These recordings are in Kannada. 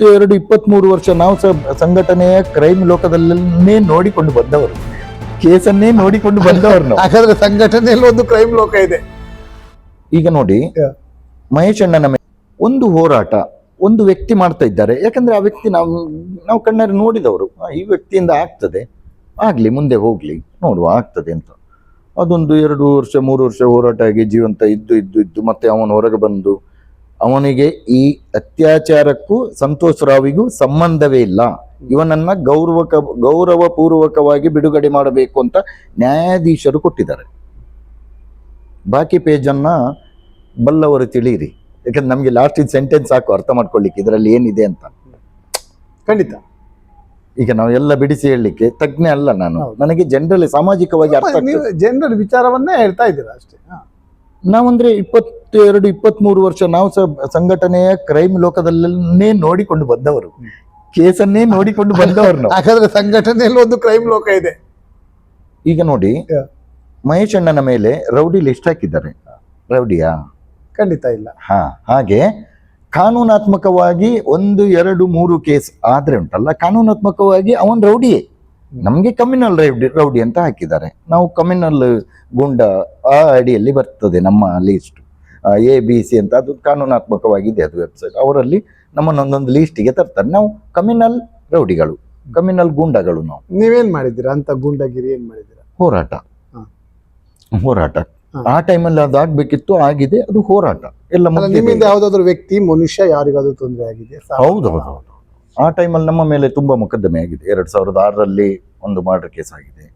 ಇಪ್ಪತ್ತೆರಡು ಇಪ್ಪತ್ಮೂರು ವರ್ಷ ನಾವು ಸ- ಸಂಘಟನೆಯ ಕ್ರೈಮ್ ಲೋಕದಲ್ಲೇ ನೋಡಿಕೊಂಡು ಬಂದವರು. ಕೇಸನ್ನೇ ನೋಡಿಕೊಂಡು ಬಂದವರು ಹಾಗಾದ್ರೆ ಸಂಘಟನೆಯಲ್ಲಿ ಒಂದು ಕ್ರೈಮ್ ಲೋಕ ಇದೆ. ಈಗ ನೋಡಿ. ಮಹೇಶ್ ಅಣ್ಣನ ಒಂದು ಹೋರಾಟ ಒಂದು ವ್ಯಕ್ತಿ ಮಾಡ್ತಾ ಇದ್ದಾರೆ. ಯಾಕಂದ್ರೆ ಆ ವ್ಯಕ್ತಿ ನಾವು ನಾವು ಕಣ್ಣಾರೆ ನೋಡಿದವರು. ಆ, ಈ ವ್ಯಕ್ತಿಯಿಂದ ಆಗ್ತದೆ. ಆಗ್ಲಿ ಮುಂದೆ ಹೋಗ್ಲಿ ನೋಡುವ ಆಗ್ತದೆ ಅಂತ. ಅದೊಂದು ಎರಡು ವರ್ಷ ಮೂರು ವರ್ಷ ಹೋರಾಟ ಆಗಿ ಜೀವಂತ ಇದ್ದು ಇದ್ದು ಇದ್ದು ಮತ್ತೆ ಅವನು ಹೊರಗೆ ಬಂದು ಅವನಿಗೆ ಈ ಅತ್ಯಾಚಾರಕ್ಕೂ ಸಂತೋಷ್ ರಾವಿಗೂ ಸಂಬಂಧವೇ ಇಲ್ಲ. ಇವನನ್ನ ಗೌರವಕ ಗೌರವಪೂರ್ವಕವಾಗಿ ಬಿಡುಗಡೆ ಮಾಡಬೇಕು ಅಂತ ನ್ಯಾಯಾಧೀಶರು ಕೊಟ್ಟಿದ್ದಾರೆ. ಬಾಕಿ ಪೇಜನ್ನ ಬಲ್ಲವರು ತಿಳಿಯಿರಿ. ಯಾಕಂದ್ರೆ ನಮಗೆ ಲಾಸ್ಟ್ ಸೆಂಟೆನ್ಸ್ ಹಾಕು ಅರ್ಥ ಮಾಡ್ಕೊಳ್ಳಿಕ್ಕೆ ಇದರಲ್ಲಿ ಏನಿದೆ ಅಂತ. ಖಂಡಿತ. ಈಗ ನಾವು ಎಲ್ಲ ಬಿಡಿಸಿ ಹೇಳಲಿಕ್ಕೆ ತಜ್ಞ ಅಲ್ಲ ನಾನು. ನನಗೆ ಜನರಲ್ಲಿ ಸಾಮಾಜಿಕವಾಗಿ ಅರ್ಥ ಜನರಲ್ ವಿಚಾರವನ್ನೇ ಹೇಳ್ತಾ ಇದ್ದೀರಾ ಅಷ್ಟೇ. ನಾವಂದ್ರೆ ನಾವಂದ್ರೆ ಇಪ್ಪತ್ತೆರಡು ಇಪ್ಪತ್ಮೂರು ವರ್ಷ ನಾವು ಸಂಘಟನೆಯ ಕ್ರೈಮ್ ಲೋಕದಲ್ಲೇ ನೋಡಿಕೊಂಡು ಬಂದವರು. ಕೇಸನ್ನೇ ನೋಡಿಕೊಂಡು ಬಂದವರು ಹಾಗಾದ್ರೆ ಸಂಘಟನೆಯಲ್ಲಿ ಒಂದು ಕ್ರೈಮ್ ಲೋಕ ಇದೆ. ಈಗ ನೋಡಿ. ಮಹೇಶ್ ಅಣ್ಣನ ಮೇಲೆ ರೌಡಿ ಲಿಸ್ಟ್ ಹಾಕಿದ್ದಾರೆ. ರೌಡಿಯಾ? ಖಂಡಿತ ಇಲ್ಲ. ಹಾ ಹಾಗೆ ಕಾನೂನಾತ್ಮಕವಾಗಿ ಒಂದು ಎರಡು ಮೂರು ಕೇಸ್ ಆದ್ರೆ ಉಂಟಲ್ಲ ಕಾನೂನಾತ್ಮಕವಾಗಿ ಅವನ್ ರೌಡಿಯೇ. ನಮ್ಗೆ ಕಮ್ಯುನಲ್ ರೌಡಿ ರೌಡಿ ಅಂತ ಹಾಕಿದ್ದಾರೆ. ನಾವು ಕಮ್ಯುನಲ್ ಗುಂಡ ಆ ಅಡಿಯಲ್ಲಿ ಬರ್ತದೆ ನಮ್ಮ ಲಿಸ್ಟ್. ಎ ಬಿ ಸಿ ಅಂತ ಅದು ಕಾನೂನಾತ್ಮಕವಾಗಿದೆ ಅದು ವೆಬ್ಸೈಟ್ ಅವರಲ್ಲಿ ನಮ್ಮನ್ನ ಒಂದೊಂದು ಲೀಸ್ಟಿಗೆ ತರ್ತಾರೆ. ನಾವು ಕಮ್ಯುನಲ್ ರೌಡಿಗಳು ಕಮ್ಯುನಲ್ ಗೂಂಡಾಗಳು ನಾವು. ನೀವೇನ್ ಮಾಡಿದ್ದೀರಾ? ಅಂತ ಗೂಂಡಾಗಿರಿ ಏನ್ ಮಾಡಿದ್ದೀರಾ? ಹೋರಾಟ. ಹೋರಾಟ. ಆ ಟೈಮಲ್ಲಿ ಅದು ಆಗ್ಬೇಕಿತ್ತು ಆಗಿದೆ ಅದು ಹೋರಾಟ. ಎಲ್ಲ. ನಿಮ್ಮಿಂದ ಯಾವ್ದಾದ್ರು ವ್ಯಕ್ತಿ ಮನುಷ್ಯ ಯಾರಿಗಾದ್ರೂ ತೊಂದರೆ ಆಗಿದೆ? ಹೌದು ಹೌದು ಹೌದು ಆ ಟೈಮಲ್ಲಿ ನಮ್ಮ ಮೇಲೆ ತುಂಬಾ ಮೊಕದ್ದಮೆ ಆಗಿದೆ. ಎರಡ್ ಸಾವಿರದ ಆರರಲ್ಲಿ ಒಂದು ಮರ್ಡರ್ ಕೇಸ್ ಆಗಿದೆ.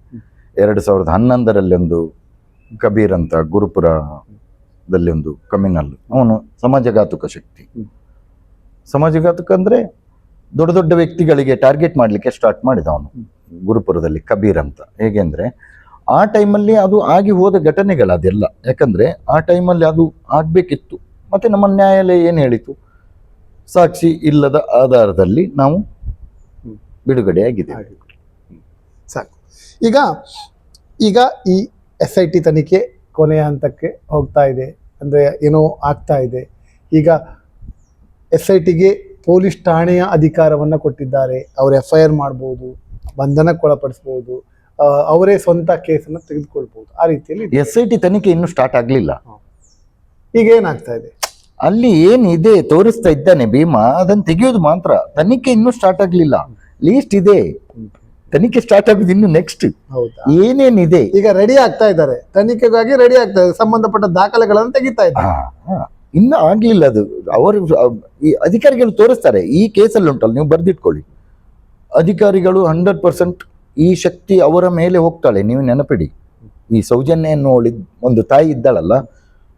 ಎರಡು ಸಾವಿರದ ಹನ್ನೊಂದರಲ್ಲಿ ಒಂದು ಕಬೀರ್ ಅಂತ ಗುರುಪುರದಲ್ಲಿ ಒಂದು ಕಮ್ಯುನಲ್ ಅವನು ಸಮಾಜಘಾತುಕ ಶಕ್ತಿ. ಸಮಾಜಘಾತುಕ ಅಂದರೆ ದೊಡ್ಡ ದೊಡ್ಡ ವ್ಯಕ್ತಿಗಳಿಗೆ ಟಾರ್ಗೆಟ್ ಮಾಡಲಿಕ್ಕೆ ಸ್ಟಾರ್ಟ್ ಮಾಡಿದ ಅವನು. ಗುರುಪುರದಲ್ಲಿ ಕಬೀರ್ ಅಂತ. ಹೇಗೆ ಅಂದ್ರೆ ಆ ಟೈಮಲ್ಲಿ ಅದು ಆಗಿ ಹೋದ ಘಟನೆಗಳು ಅದೆಲ್ಲ. ಯಾಕಂದ್ರೆ ಆ ಟೈಮಲ್ಲಿ ಅದು ಆಗಬೇಕಿತ್ತು. ಮತ್ತೆ ನಮ್ಮ ನ್ಯಾಯಾಲಯ ಏನು ಹೇಳಿತು? ಸಾಕ್ಷಿ ಇಲ್ಲದ ಆಧಾರದಲ್ಲಿ ನಾವು ಬಿಡುಗಡೆ ಬಿಡುಗಡೆಯಾಗಿದೆ. ಹಾಗೆ. ಸಾಕು. ಈಗ ಈಗ ಈ ಎಸ್ ಐ ಟಿ ತನಿಖೆ ಕೊನೆಯ ಹಂತಕ್ಕೆ ಹೋಗ್ತಾ ಇದೆ. ಅಂದರೆ ಏನೋ ಆಗ್ತಾ ಇದೆ. ಈಗ ಎಸ್ ಐ ಟಿಗೆ ಪೊಲೀಸ್ ಠಾಣೆಯ ಅಧಿಕಾರವನ್ನು ಕೊಟ್ಟಿದ್ದಾರೆ. ಅವರು ಎಫ್ ಐ ಆರ್ ಮಾಡ್ಬೋದು ಬಂಧನಕ್ಕೊಳಪಡಿಸ್ಬೋದು ಅವರೇ ಸ್ವಂತ ಕೇಸನ್ನು ತೆಗೆದುಕೊಳ್ಬೋದು. ಆ ರೀತಿಯಲ್ಲಿ. ಎಸ್ ಐ ಟಿ ತನಿಖೆ ಇನ್ನೂ ಸ್ಟಾರ್ಟ್ ಆಗಲಿಲ್ಲ. ಈಗ ಏನಾಗ್ತಾ ಇದೆ? ಅಲ್ಲಿ ಏನಿದೆ ತೋರಿಸ್ತಾ ಇದ್ದಾನೆ ಭೀಮಾ ಅದನ್ನು ತೆಗೆಯೋದು ಮಾತ್ರ. ತನಿಖೆ ಇನ್ನೂ ಸ್ಟಾರ್ಟ್ ಆಗಲಿಲ್ಲ. ಲೀಸ್ಟ್ ಇದೆ. ತನಿಖೆ ಸ್ಟಾರ್ಟ್ ಆಗುದು ಇನ್ನು ನೆಕ್ಸ್ಟ್ ಹೌದಾ? ಏನೇನಿದೆ? ಈಗ ರೆಡಿ ಆಗ್ತಾ ಇದ್ದಾರೆ. ತನಿಖೆಗಾಗಿ ರೆಡಿ ಆಗ್ತಾ ಇದೆ. ಸಂಬಂಧಪಟ್ಟ ದಾಖಲೆಗಳನ್ನು ತೆಗಿತಾ ಇದ್ದಾರೆ. ಹಾ, ಹಾ. ಇನ್ನು ಆಗ್ಲಿಲ್ಲ ಅದು. ಅವರು ಈ ಅಧಿಕಾರಿಗಳು ತೋರಿಸ್ತಾರೆ ಈ ಕೇಸಲ್ಲಿ ಉಂಟಲ್ಲ ನೀವು ಬರ್ದಿಟ್ಕೊಳ್ಳಿ. ಅಧಿಕಾರಿಗಳು ಹಂಡ್ರೆಡ್ ಪರ್ಸೆಂಟ್ ಈ ಶಕ್ತಿ ಅವರ ಮೇಲೆ ಹೋಗ್ತಾಳೆ ನೀವು ನೆನಪಿಡಿ. ಈ ಸೌಜನ್ಯ ಒಂದು ತಾಯಿ ಇದ್ದಾಳಲ್ಲ.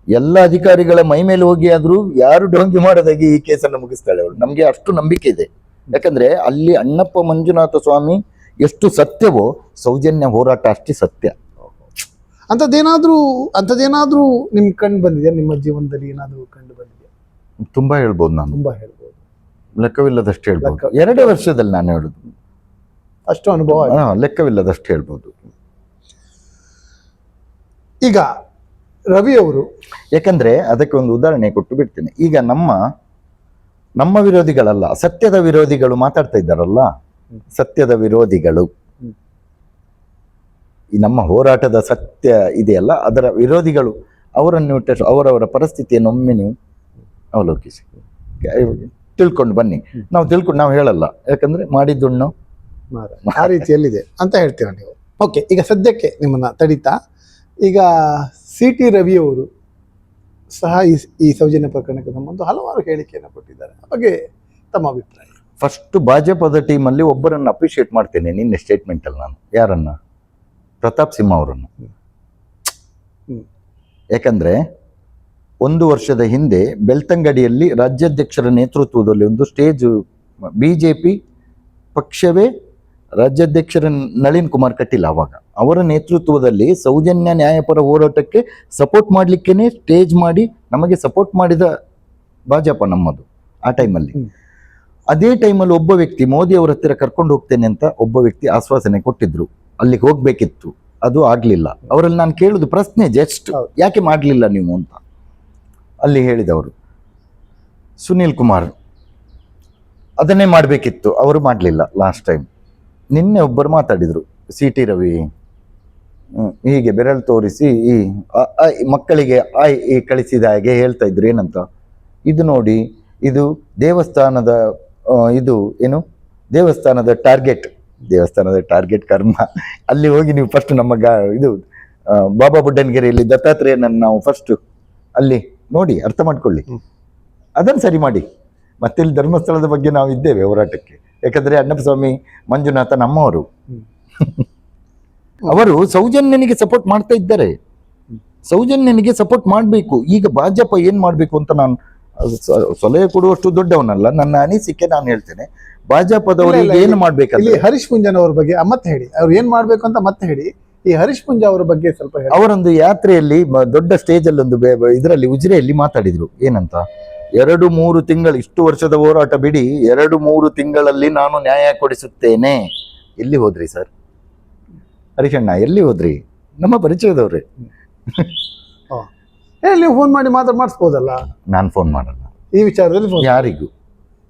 ಎಲ್ಲ ಅಧಿಕಾರಿಗಳ ಮೈ ಮೇಲೆ ಹೋಗಿ ಆದರೂ ಯಾರು ಡೊಂಗಿ ಮಾಡೋದಾಗಿ ಈ ಕೇಸನ್ನು ಮುಗಿಸ್ತಾಳೆ ಅವಳು. ನಮಗೆ ಅಷ್ಟು ನಂಬಿಕೆ ಇದೆ. ಯಾಕಂದ್ರೆ ಅಲ್ಲಿ ಅಣ್ಣಪ್ಪ ಮಂಜುನಾಥ ಸ್ವಾಮಿ ಎಷ್ಟು ಸತ್ಯವೋ ಸೌಜನ್ಯ ಹೋರಾಟ ಅಷ್ಟೇ ಸತ್ಯ. ಅಂಥದ್ದೇನಾದರೂ ಅಂಥದ್ದೇನಾದರೂ ನಿಮ್ಗೆ ಕಂಡು ಬಂದಿದೆಯಾ? ನಿಮ್ಮ ಜೀವನದಲ್ಲಿ ಏನಾದರೂ ಕಂಡು ಬಂದಿದೆಯಾ? ತುಂಬಾ ಹೇಳ್ಬೋದು ನಾನು. ತುಂಬಾ ಹೇಳ್ಬೋದು. ಲೆಕ್ಕವಿಲ್ಲದಷ್ಟು ಹೇಳ್ಬೋದು. ಎರಡೇ ವರ್ಷದಲ್ಲಿ ನಾನು ಹೇಳುದು. ಅಷ್ಟು ಅನುಭವ. ಲೆಕ್ಕವಿಲ್ಲದಷ್ಟು ಹೇಳ್ಬೋದು. ಈಗ ರವಿ ಅವರು ಯಾಕಂದ್ರೆ ಅದಕ್ಕೆ ಒಂದು ಉದಾಹರಣೆ ಕೊಟ್ಟು ಬಿಡ್ತೇನೆ. ಈಗ ನಮ್ಮ ನಮ್ಮ ವಿರೋಧಿಗಳಲ್ಲ ಸತ್ಯದ ವಿರೋಧಿಗಳು ಮಾತಾಡ್ತಾ ಇದ್ದಾರಲ್ಲ? ಸತ್ಯದ ವಿರೋಧಿಗಳು. ಈ ನಮ್ಮ ಹೋರಾಟದ ಸತ್ಯ ಇದೆಯಲ್ಲ, ಅದರ ವಿರೋಧಿಗಳು ಅವರನ್ನು ಅವರವರ ಪರಿಸ್ಥಿತಿಯನ್ನು ಒಮ್ಮೆ ನೀವು ಅವಲೋಕಿಸಿ. ತಿಳ್ಕೊಂಡು ಬನ್ನಿ. ನಾವು ತಿಳ್ಕೊಂಡು ನಾವು ಹೇಳಲ್ಲ. ಯಾಕಂದ್ರೆ ಮಾಡಿದ್ದುಣ್ಣು. ಆ ರೀತಿಯಲ್ಲಿದೆ ಅಂತ ಹೇಳ್ತೀರ ನೀವು? ಓಕೆ ಈಗ ಸದ್ಯಕ್ಕೆ ನಿಮ್ಮನ್ನ ತಡಿತಾ, ಈಗ ಸಿ ಟಿ ರವಿ ಅವರು ಸಹ ಈ ಈ ಸೌಜನ್ಯ ಪ್ರಕರಣಕ್ಕೆ ಸಂಬಂಧ ಹಲವಾರು ಹೇಳಿಕೆಯನ್ನು ಕೊಟ್ಟಿದ್ದಾರೆ. ಬಗ್ಗೆ ತಮ್ಮ ಅಭಿಪ್ರಾಯ? ಫಸ್ಟ್ ಭಾಜಪದ ಟೀಮಲ್ಲಿ ಒಬ್ಬರನ್ನು ಅಪ್ರಿಷಿಯೇಟ್ ಮಾಡ್ತೇನೆ ನಿನ್ನೆ ಸ್ಟೇಟ್ಮೆಂಟ್ ಅಲ್ಲಿ ನಾನು. ಯಾರನ್ನ? ಪ್ರತಾಪ್ ಸಿಂಹ ಅವರನ್ನು. ಯಾಕಂದರೆ ಒಂದು ವರ್ಷದ ಹಿಂದೆ ಬೆಳ್ತಂಗಡಿಯಲ್ಲಿ ರಾಜ್ಯಾಧ್ಯಕ್ಷರ ನೇತೃತ್ವದಲ್ಲಿ ಒಂದು ಸ್ಟೇಜ್ ಪಿ ಪಕ್ಷವೇ ರಾಜ್ಯಾಧ್ಯಕ್ಷರ ನಳಿನ್ ಕುಮಾರ್ ಕಟೀಲ್ ಆವಾಗ. ಅವರ ನೇತೃತ್ವದಲ್ಲಿ ಸೌಜನ್ಯ ನ್ಯಾಯಪರ ಹೋರಾಟಕ್ಕೆ ಸಪೋರ್ಟ್ ಮಾಡಲಿಕ್ಕೇನೆ ಸ್ಟೇಜ್ ಮಾಡಿ ನಮಗೆ ಸಪೋರ್ಟ್ ಮಾಡಿದ ಭಾಜಪ ನಮ್ಮದು ಆ ಟೈಮಲ್ಲಿ. ಅದೇ ಟೈಮಲ್ಲಿ ಒಬ್ಬ ವ್ಯಕ್ತಿ ಮೋದಿ ಅವರ ಹತ್ತಿರ ಕರ್ಕೊಂಡು ಹೋಗ್ತೇನೆ ಅಂತ ಒಬ್ಬ ವ್ಯಕ್ತಿ ಆಶ್ವಾಸನೆ ಕೊಟ್ಟಿದ್ರು. ಅಲ್ಲಿಗೆ ಹೋಗ್ಬೇಕಿತ್ತು. ಅದು ಆಗಲಿಲ್ಲ. ಅವರಲ್ಲಿ ನಾನು ಕೇಳುದು ಪ್ರಶ್ನೆ ಜಸ್ಟ್ ಯಾಕೆ ಮಾಡಲಿಲ್ಲ ನೀವು ಅಂತ. ಅಲ್ಲಿ ಹೇಳಿದವರು ಸುನೀಲ್ ಕುಮಾರ್ ಅದನ್ನೇ ಮಾಡಬೇಕಿತ್ತು. ಅವರು ಮಾಡಲಿಲ್ಲ ಲಾಸ್ಟ್ ಟೈಮ್ ನಿನ್ನೆ ಒಬ್ಬರು ಮಾತಾಡಿದರು ಸಿ ಟಿ ರವಿ ಹೀಗೆ ಬೆರಳು ತೋರಿಸಿ ಈ ಮಕ್ಕಳಿಗೆ ಆಯ್ ಈ ಕಳಿಸಿದ ಹಾಗೆ ಹೇಳ್ತಾ ಇದ್ರು ಏನಂತ. ಇದು ನೋಡಿ ಇದು ದೇವಸ್ಥಾನದ ಇದು ಏನು? ದೇವಸ್ಥಾನದ ಟಾರ್ಗೆಟ್ ದೇವಸ್ಥಾನದ ಟಾರ್ಗೆಟ್ ಕರ್ಮ. ಅಲ್ಲಿ ಹೋಗಿ ನೀವು ಫಸ್ಟ್ ನಮ್ಮ ಗಾ ಇದು ಬಾಬಾ ಬುಡ್ಡನ್ಗೆರೆಯಲ್ಲಿ ದತ್ತಾತ್ರೇಯನನ್ನು ನಾವು ಫಸ್ಟ್ ಅಲ್ಲಿ ನೋಡಿ ಅರ್ಥ ಮಾಡ್ಕೊಳ್ಳಿ. ಅದನ್ನು ಸರಿ ಮಾಡಿ. ಮತ್ತೆ ಇಲ್ಲಿ ಧರ್ಮಸ್ಥಳದ ಬಗ್ಗೆ ನಾವು ಇದ್ದೇವೆ ಹೋರಾಟಕ್ಕೆ. ಯಾಕಂದ್ರೆ ಅಣ್ಣಪ್ಪಸ್ವಾಮಿ ಮಂಜುನಾಥ ನಮ್ಮವರು. ಅವರು ಸೌಜನ್ಯನಿಗೆ ಸಪೋರ್ಟ್ ಮಾಡ್ತಾ ಇದ್ದಾರೆ. ಸೌಜನ್ಯನಿಗೆ ಸಪೋರ್ಟ್ ಮಾಡಬೇಕು. ಈಗ ಭಾಜಪ ಏನು ಮಾಡಬೇಕು ಅಂತ ನಾನು ಸಲಹೆ ಕೊಡುವಷ್ಟು ದೊಡ್ಡವನಲ್ಲ. ನನ್ನ ಅನಿಸಿಕೆ ನಾನು ಹೇಳ್ತೇನೆ. ಭಾಜಪದವರಿಗೆ ಏನು ಮಾಡ್ಬೇಕಂದ್ರೆ ಹರೀಶ್ ಪುಂಜನ್ ಅವ್ರ ಬಗ್ಗೆ ಮತ್ತೆ ಹೇಳಿ. ಅವ್ರು ಏನ್ ಮಾಡ್ಬೇಕು ಅಂತ ಮತ್ತೆ ಹೇಳಿ. ಈ ಹರೀಶ್ ಪುಂಜ ಅವರ ಬಗ್ಗೆ ಸ್ವಲ್ಪ ಹೇಳಿ. ಅವರೊಂದು ಯಾತ್ರೆಯಲ್ಲಿ ದೊಡ್ಡ ಸ್ಟೇಜ್ ಅಲ್ಲಿ ಒಂದು ಇದರಲ್ಲಿ ಉಜಿರೆಯಲ್ಲಿ ಮಾತಾಡಿದ್ರು. ಏನಂತ? ಎರಡು ಮೂರು ತಿಂಗಳು ಇಷ್ಟು ವರ್ಷದ ಹೋರಾಟ ಬಿಡಿ ಎರಡು ಮೂರು ತಿಂಗಳಲ್ಲಿ ನಾನು ನ್ಯಾಯ ಕೊಡಿಸುತ್ತೇನೆ. ಎಲ್ಲಿ ಹೋದ್ರಿ ಸರ್? ಹರೀಶಣ್ಣ ಎಲ್ಲಿ ಹೋದ್ರಿ? ನಮ್ಮ ಪರಿಚಯದವ್ರೆ. ಏ ನೀವು ಫೋನ್ ಮಾಡಿ ಮಾತ್ರ ಮಾಡಿಸ್ಬೋದಲ್ಲ? ನಾನು ಫೋನ್ ಮಾಡಲ್ಲ. ಈ ವಿಚಾರದಲ್ಲಿ ಯಾರಿಗೂ.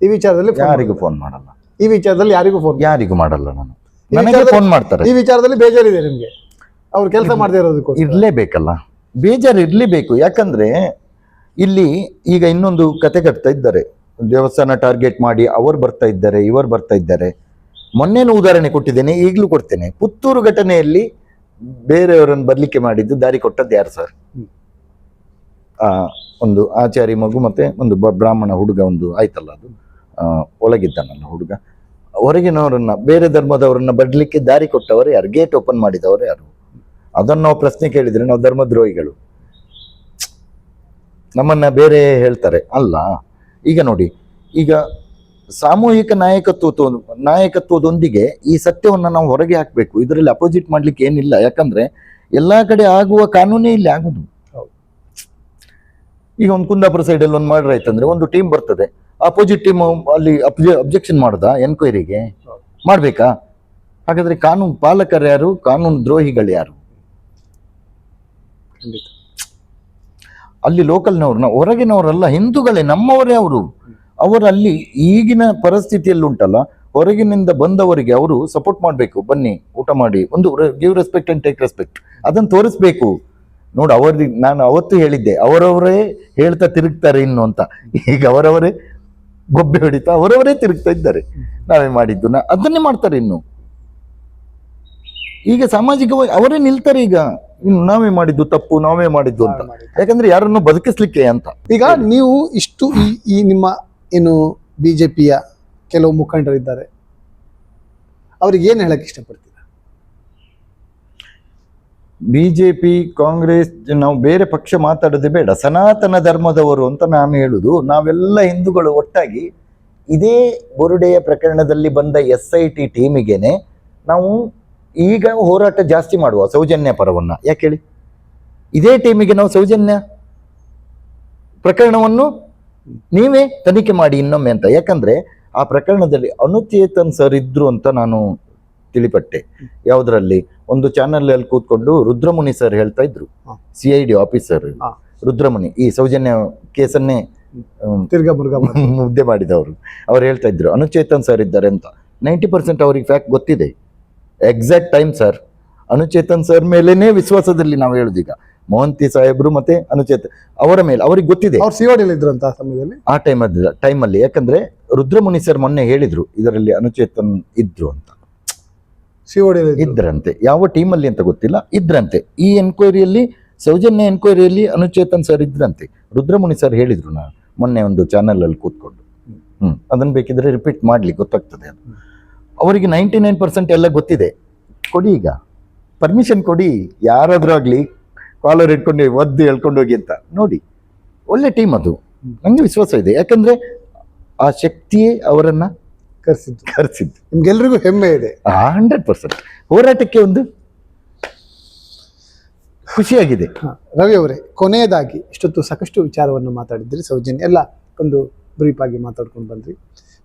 ಈ ವಿಚಾರದಲ್ಲಿ phone ಯಾರಿಗೂ ಫೋನ್ ಮಾಡಲ್ಲ. ಈ ವಿಚಾರದಲ್ಲಿ ಯಾರಿಗೂ ಫೋನ್ ಯಾರಿಗೂ ಮಾಡಲ್ಲ ನಾನು. ಈ ನನಗೆ ವಿಚಾರದಲ್ಲಿ- ಫೋನ್ ಮಾಡ್ತಾರೆ. ಈ ವಿಚಾರದಲ್ಲಿ ಬೇಜಾರಿದೆ ನಿಮಗೆ. ಅವ್ರು ಕೆಲಸ ಮಾಡದೇ ಇರೋದಕ್ಕೂ ಇರಲೇಬೇಕಲ್ಲ. ಬೇಜಾರು ಇರ್ಲೇಬೇಕು. ಯಾಕಂದ್ರೆ ಇಲ್ಲಿ ಈಗ ಇನ್ನೊಂದು ಕತೆ ಕಟ್ತಾ ಇದ್ದಾರೆ. ದೇವಸ್ಥಾನ ಟಾರ್ಗೆಟ್ ಮಾಡಿ ಅವರು ಬರ್ತಾ ಇದ್ದಾರೆ ಇವರು ಬರ್ತಾ ಇದ್ದಾರೆ. ಮೊನ್ನೆನೂ ಉದಾಹರಣೆ ಕೊಟ್ಟಿದ್ದೇನೆ ಈಗಲೂ ಕೊಡ್ತೇನೆ. ಪುತ್ತೂರು ಘಟನೆಯಲ್ಲಿ ಬೇರೆಯವರನ್ನು ಬರ್ಲಿಕ್ಕೆ ಮಾಡಿದ್ದು ದಾರಿ ಕೊಟ್ಟದ್ದು ಯಾರು ಸರ್? ಒಂದು ಆಚಾರಿ ಮಗು ಮತ್ತೆ ಒಂದು ಬ್ರಾಹ್ಮಣ ಹುಡುಗ ಒಂದು ಆಯ್ತಲ್ಲ ಅದು. ಆ, ಒಳಗಿದ್ದಾನಲ್ಲ ಹುಡುಗ. ಹೊರಗಿನವರನ್ನ ಬೇರೆ ಧರ್ಮದವರನ್ನ ಬಡ್ಲಿಕ್ಕೆ ದಾರಿ ಕೊಟ್ಟವರು ಯಾರು? ಗೇಟ್ ಓಪನ್ ಮಾಡಿದವರು ಯಾರು? ಅದನ್ನು ನಾವು ಪ್ರಶ್ನೆ ಕೇಳಿದ್ರೆ ನಾವು ಧರ್ಮದ್ರೋಹಿಗಳು. ನಮ್ಮನ್ನ ಬೇರೆ ಹೇಳ್ತಾರೆ. ಅಲ್ಲ ಈಗ ನೋಡಿ ಈಗ ಸಾಮೂಹಿಕ ನಾಯಕತ್ವ ನಾಯಕತ್ವದೊಂದಿಗೆ ಈ ಸತ್ಯವನ್ನು ನಾವು ಹೊರಗೆ ಹಾಕಬೇಕು. ಇದರಲ್ಲಿ ಅಪೋಸಿಟ್ ಮಾಡ್ಲಿಕ್ಕೆ ಏನಿಲ್ಲ. ಯಾಕಂದ್ರೆ ಎಲ್ಲ ಕಡೆ ಆಗುವ ಕಾನೂನೇ ಇಲ್ಲಿ ಆಗುದು. ಈಗ ಒಂದು ಕುಂದಾಪುರ ಸೈಡಲ್ಲಿ ಒಂದು ಮರ್ಡರ್ ಆಯ್ತಂದ್ರೆ ಒಂದು ಟೀಮ್ ಬರ್ತದೆ. ಅಪೋಸಿಟ್ ಟೀಮ್ ಅಲ್ಲಿ ಅಬ್ಜೆಕ್ಷನ್ ಮಾಡ್ದ? ಎನ್ಕ್ವೈರಿಗೆ ಮಾಡಬೇಕಾ? ಹಾಗಾದ್ರೆ ಕಾನೂನು ಪಾಲಕರು ಯಾರು? ಕಾನೂನು ದ್ರೋಹಿಗಳು ಯಾರು? ಖಂಡಿತ. ಅಲ್ಲಿ ಲೋಕಲ್ನವ್ರನ್ನ ಹೊರಗಿನವರಲ್ಲ ಹಿಂದೂಗಳೇ ನಮ್ಮವರೇ ಅವರು. ಅವರಲ್ಲಿ ಈಗಿನ ಪರಿಸ್ಥಿತಿಯಲ್ಲಿ ಉಂಟಲ್ಲ ಹೊರಗಿನಿಂದ ಬಂದವರಿಗೆ ಅವರು ಸಪೋರ್ಟ್ ಮಾಡಬೇಕು. ಬನ್ನಿ ಊಟ ಮಾಡಿ. ಒಂದು give respect and take respect ಅದನ್ನು ತೋರಿಸ್ಬೇಕು. ನೋಡು ಅವ್ರದ್ದು ನಾನು ಅವತ್ತು ಹೇಳಿದ್ದೆ ಅವರವರೇ ಹೇಳ್ತಾ ತಿರುಗ್ತಾರೆ ಇನ್ನು ಅಂತ. ಈಗ ಅವರವರೇ ಗೊಬ್ಬೆ ಹೊಡಿತಾ ಅವರವರೇ ತಿರುಗ್ತಾ ಇದ್ದಾರೆ. ನಾವೇ ಮಾಡಿದ್ದು ನಾ ಅದನ್ನೇ ಮಾಡ್ತಾರೆ ಇನ್ನು. ಈಗ ಸಾಮಾಜಿಕವಾಗಿ ಅವರೇ ನಿಲ್ತಾರೆ ಈಗ. ಇನ್ನು ನಾವೇ ಮಾಡಿದ್ದು ತಪ್ಪು ನಾವೇ ಮಾಡಿದ್ದು ಅಂತ. ಯಾಕಂದ್ರೆ ಯಾರನ್ನು ಬದುಕಿಸ್ಲಿಕ್ಕೆ ಅಂತ. ಈಗ ನೀವು ಇಷ್ಟು ಈ ಈ ನಿಮ್ಮ ಏನು ಬಿಜೆಪಿಯ ಕೆಲವು ಮುಖಂಡರಿದ್ದಾರೆ. ಅವ್ರಿಗೆ ಏನು ಹೇಳಕ್ ಇಷ್ಟಪಡ್ತೀರಾ ಬಿಜೆಪಿ, ಕಾಂಗ್ರೆಸ್, ನಾವು ಬೇರೆ ಪಕ್ಷ ಮಾತಾಡೋದೇ ಬೇಡ. ಸನಾತನ ಧರ್ಮದವರು ಅಂತ ನಾನು ಹೇಳುದು, ನಾವೆಲ್ಲ ಹಿಂದೂಗಳು ಒಟ್ಟಾಗಿ ಇದೇ ಬುರುಡೆಯ ಪ್ರಕರಣದಲ್ಲಿ ಬಂದ ಎಸ್ ಐ ಟಿ ಟೀಮಿಗೆನೆ ನಾವು ಈಗ ಹೋರಾಟ ಜಾಸ್ತಿ ಮಾಡುವ ಸೌಜನ್ಯ ಪರವನ್ನ. ಯಾಕೆ ಹೇಳಿ? ಇದೇ ಟೀಮಿಗೆ ನಾವು ಸೌಜನ್ಯ ಪ್ರಕರಣವನ್ನು ನೀವೇ ತನಿಖೆ ಮಾಡಿ ಇನ್ನೊಮ್ಮೆ ಅಂತ. ಯಾಕಂದ್ರೆ ಆ ಪ್ರಕರಣದಲ್ಲಿ ಅನುಚೇತನ್ ಸರ್ ಇದ್ರು ಅಂತ ನಾನು ತಿಳಿಪಟ್ಟೆ ಯಾವುದರಲ್ಲಿ? ಒಂದು ಚಾನೆಲ್ ಅಲ್ಲಿ ಕೂತ್ಕೊಂಡು ರುದ್ರಮುನಿ ಸರ್ ಹೇಳ್ತಾ ಇದ್ರು. C I D officer Rudramuni ಈ ಸೌಜನ್ಯ ಕೇಸನ್ನೇ ಮುದ್ದೆ ಮಾಡಿದವರು. ಅವ್ರು ಹೇಳ್ತಾ ಇದ್ರು ಅನುಚೇತನ್ ಸರ್ ಇದ್ದಾರೆ ಅಂತ. ನೈಂಟಿ ಪರ್ಸೆಂಟ್ ಅವ್ರಿಗೆ ಫ್ಯಾಕ್ಟ್ ಗೊತ್ತಿದೆ. Exact time sir Anuchetan sir ಮೇಲೇನೆ ವಿಶ್ವಾಸದಲ್ಲಿ ನಾವು ಹೇಳುದೀಗ. ಮೋಹಂತಿ ಸಾಹೇಬ್ರು ಮತ್ತೆ ಅನುಚೇತ ಅವರ ಮೇಲೆ ಅವ್ರಿಗೆ ಗೊತ್ತಿದೆ. ಸಮಯದಲ್ಲಿ? ಆ ಟೈಮ್ ಟೈಮಲ್ಲಿ ಯಾಕಂದ್ರೆ ರುದ್ರಮುನಿ ಸರ್ ಮೊನ್ನೆ ಹೇಳಿದ್ರು ಇದರಲ್ಲಿ ಅನುಚೇತನ್ ಇದ್ರು ಅಂತ. ಸಿಒಡಿಯಲ್ಲಿ ಇದ್ರಂತೆ. ಯಾವ ಟೀಮಲ್ಲಿ ಅಂತ ಗೊತ್ತಿಲ್ಲ. ಇದ್ರಂತೆ. ಈ ಎನ್ಕ್ವೈರಿಯಲ್ಲಿ ಸೌಜನ್ಯ ಎನ್ಕ್ವೈರಿಯಲ್ಲಿ ಅನುಚೇತನ್ ಸರ್ ಇದ್ರಂತೆ. ರುದ್ರಮುನಿ ಸರ್ ಹೇಳಿದ್ರು ನಾ ಮೊನ್ನೆ ಒಂದು ಚಾನೆಲ್ ಅಲ್ಲಿ ಕೂತ್ಕೊಂಡು. ಹ್ಮ್. ಅದನ್ನ ಬೇಕಿದ್ರೆ ರಿಪೀಟ್ ಮಾಡ್ಲಿ, ಗೊತ್ತಾಗ್ತದೆ ಅದು. ಅವರಿಗೆ ನೈಂಟಿ ನೈನ್ ಪರ್ಸೆಂಟ್ ಎಲ್ಲ ಗೊತ್ತಿದೆ. ಕೊಡಿ ಈಗ. ಪರ್ಮಿಷನ್ ಕೊಡಿ. ಯಾರಾದ್ರೂ ಆಗ್ಲಿ ಕಾಲರ್ ಇಟ್ಕೊಂಡು ಒದ್ದು ಹೇಳ್ಕೊಂಡು ಹೋಗಿ ಅಂತ. ನೋಡಿ. ಒಳ್ಳೆ ಟೀಮ್ ಅದು. ನಂಗೆ ವಿಶ್ವಾಸ ಇದೆ. ಯಾಕಂದ್ರೆ ಆ ಶಕ್ತಿಯೇ ಅವರನ್ನ ಕರೆಸಿದ್ದು. ಕರೆಸಿದ್ದು. ನಿಮ್ಗೆಲ್ರಿಗೂ ಹೆಮ್ಮೆ ಇದೆ. ಹಂಡ್ರೆಡ್ ಪರ್ಸೆಂಟ್ ಹೋರಾಟಕ್ಕೆ ಒಂದು ಖುಷಿಯಾಗಿದೆ. ರವಿ ಅವರೇ ಕೊನೆಯದಾಗಿ ಇಷ್ಟೊತ್ತು ಸಾಕಷ್ಟು ವಿಚಾರವನ್ನು ಮಾತಾಡಿದ್ರಿ ಸೌಜನ್ಯ. ಎಲ್ಲ ಒಂದು ಬ್ರೀಫ್ ಆಗಿ ಮಾತಾಡ್ಕೊಂಡು ಬಂದ್ರಿ.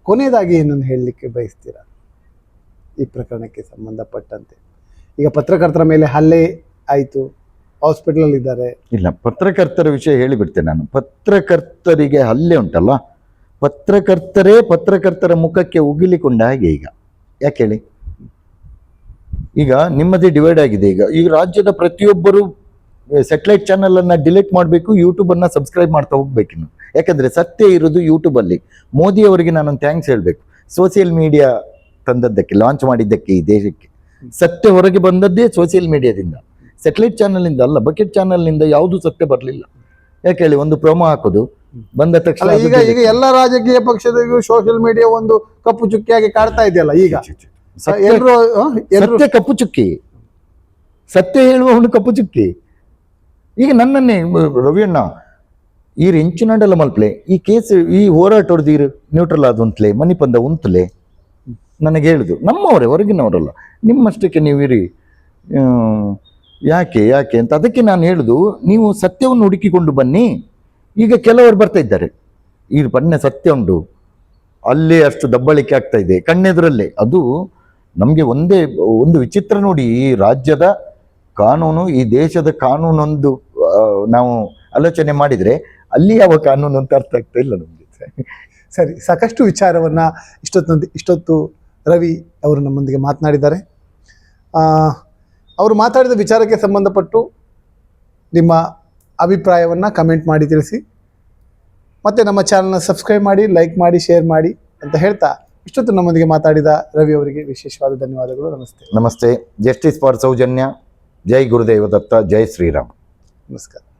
ಕೊನೆಯದಾಗಿ ಏನನ್ನು ಹೇಳಲಿಕ್ಕೆ ಬಯಸ್ತೀರಾ? ಈ ಪ್ರಕರಣಕ್ಕೆ ಸಂಬಂಧಪಟ್ಟಂತೆ. ಈಗ ಪತ್ರಕರ್ತರ ಮೇಲೆ ಹಲ್ಲೆ ಆಯಿತು ಹಾಸ್ಪಿಟಲ್ ಇದ್ದಾರೆ ಇಲ್ಲ ಪತ್ರಕರ್ತರ ವಿಷಯ ಹೇಳಿಬಿಡ್ತೇನೆ ನಾನು. ಪತ್ರಕರ್ತರಿಗೆ ಹಲ್ಲೆ ಉಂಟಲ್ಲ? ಪತ್ರಕರ್ತರೇ ಪತ್ರಕರ್ತರ ಮುಖಕ್ಕೆ ಉಗಿಲಿಕೊಂಡ ಹಾಗೆ ಈಗ. ಯಾಕೆ ಹೇಳಿ? ಈಗ ನಿಮ್ಮದೇ ಡಿವೈಡ್ ಆಗಿದೆ ಈಗ. ಈ ರಾಜ್ಯದ ಪ್ರತಿಯೊಬ್ಬರು ಸೆಟಲೈಟ್ ಚಾನಲ್ ಡಿಲೀಟ್ ಮಾಡಬೇಕು ಯೂಟ್ಯೂಬ್ ಅನ್ನ ಸಬ್ಸ್ಕ್ರೈಬ್ ಮಾಡ್ತಾ ಹೋಗ್ಬೇಕು ಇನ್ನು. ಯಾಕಂದ್ರೆ ಸತ್ಯ ಇರೋದು ಯೂಟ್ಯೂಬ್ ಅಲ್ಲಿ. ಮೋದಿ ಅವರಿಗೆ ನಾನೊಂದು ಥ್ಯಾಂಕ್ಸ್ ಹೇಳಬೇಕು. ಸೋಷಿಯಲ್ ಮೀಡಿಯಾ ತಂದದ್ದಕ್ಕೆ ಲಾಂಚ್ ಮಾಡಿದ್ದಕ್ಕೆ ಈ ದೇಶಕ್ಕೆ. ಸತ್ಯ ಹೊರಗೆ ಬಂದದ್ದೇ ಸೋಷಿಯಲ್ ಮೀಡಿಯಾದಿಂದ ಸೆಟಲೈಟ್ ಚಾನಲಿಂದ ಅಲ್ಲ ಬಕೆಟ್ ಚಾನಲ್ನಿಂದ ಯಾವುದು ಸತ್ಯ ಬರಲಿಲ್ಲ. ಯಾಕೆ ಹೇಳಿ ಒಂದು ಪ್ರೋಮೋ ಹಾಕೋದು? ಬಂದ ತಕ್ಷಣ ಈಗ ಈಗ. ಎಲ್ಲ ರಾಜಕೀಯ ಪಕ್ಷದಿಗೂ ಸೋಷಿಯಲ್ ಮೀಡಿಯಾ ಒಂದು ಕಪ್ಪು ಚುಕ್ಕಿಯಾಗಿ ಕಾಡ್ತಾ ಇದೆಯಲ್ಲ ಈಗ? ಎಲ್ಲರೂ ಸತ್ಯ ಕಪ್ಪು ಚುಕ್ಕಿ. ಸತ್ಯ ಹೇಳುವವನು ಕಪ್ಪು ಚುಕ್ಕಿ. ಈಗ ನನ್ನನ್ನೇ ರವಿಯಣ್ಣ ಈ ಎಂಚಿನಡಲ ಮಲ್ಪಲೆ ಈ ಕೇಸ್ ಈ ಹೋರಾಟ ಇರು ನ್ಯೂಟ್ರಲ್ ಆದ ಉಂತ್ಲೆ ಮನಿಪಂದ ಉಂತ್ಲೆ ನನಗೆ ಹೇಳುದು ನಮ್ಮವರೇ ಹೊರಗಿನವರಲ್ಲ ನಿಮ್ಮಷ್ಟಕ್ಕೆ ನೀವು ಇರಿ ಯಾಕೆ ಯಾಕೆ ಅಂತ ಅದಕ್ಕೆ ನಾನು ಹೇಳುದು, ನೀವು ಸತ್ಯವನ್ನು ಹುಡುಕಿಕೊಂಡು ಬನ್ನಿ. ಈಗ ಕೆಲವರು ಬರ್ತಾ ಇದ್ದಾರೆ. ಈ ಬಣ್ಣ ಸತ್ಯ ಉಂಟು. ಅಲ್ಲೇ ಅಷ್ಟು ದಬ್ಬಳಿಕೆ ಆಗ್ತಾ ಇದೆ. ಕಣ್ಣೆದುರಲ್ಲೇ. ಅದು ನಮಗೆ ಒಂದೇ, ಒಂದು ವಿಚಿತ್ರ ನೋಡಿ, ಈ ರಾಜ್ಯದ ಕಾನೂನು, ಈ ದೇಶದ ಕಾನೂನೊಂದು ನಾವು ಆಲೋಚನೆ ಮಾಡಿದರೆ ಅಲ್ಲಿ ಯಾವ ಕಾನೂನು ಅಂತ ಅರ್ಥ ಆಗ್ತಾ ಇಲ್ಲ ನಮಗೆ. ಸರಿ, ಸಾಕಷ್ಟು ವಿಚಾರವನ್ನು ಇಷ್ಟೊತ್ತು ಇಷ್ಟೊತ್ತು ರವಿ ಅವರು ನಮ್ಮೊಂದಿಗೆ ಮಾತನಾಡಿದ್ದಾರೆ. ಅವರು ಮಾತಾಡಿದ ವಿಚಾರಕ್ಕೆ ಸಂಬಂಧಪಟ್ಟು ನಿಮ್ಮ ಅಭಿಪ್ರಾಯವನ್ನು ಕಮೆಂಟ್ ಮಾಡಿ ತಿಳಿಸಿ. ಮತ್ತು ನಮ್ಮ ಚಾನಲ್ನ ಸಬ್ಸ್ಕ್ರೈಬ್ ಮಾಡಿ ಲೈಕ್ ಮಾಡಿ ಶೇರ್ ಮಾಡಿ ಅಂತ ಹೇಳ್ತಾ ಇಷ್ಟೊತ್ತು ನಮ್ಮೊಂದಿಗೆ ಮಾತಾಡಿದ ರವಿ ಅವರಿಗೆ ವಿಶೇಷವಾದ ಧನ್ಯವಾದಗಳು. ನಮಸ್ತೆ. ನಮಸ್ತೆ. Justice for Soujanya. ಜೈ ಗುರುದೇವ ದತ್ತ. ಜೈ ಶ್ರೀರಾಮ್. ನಮಸ್ಕಾರ.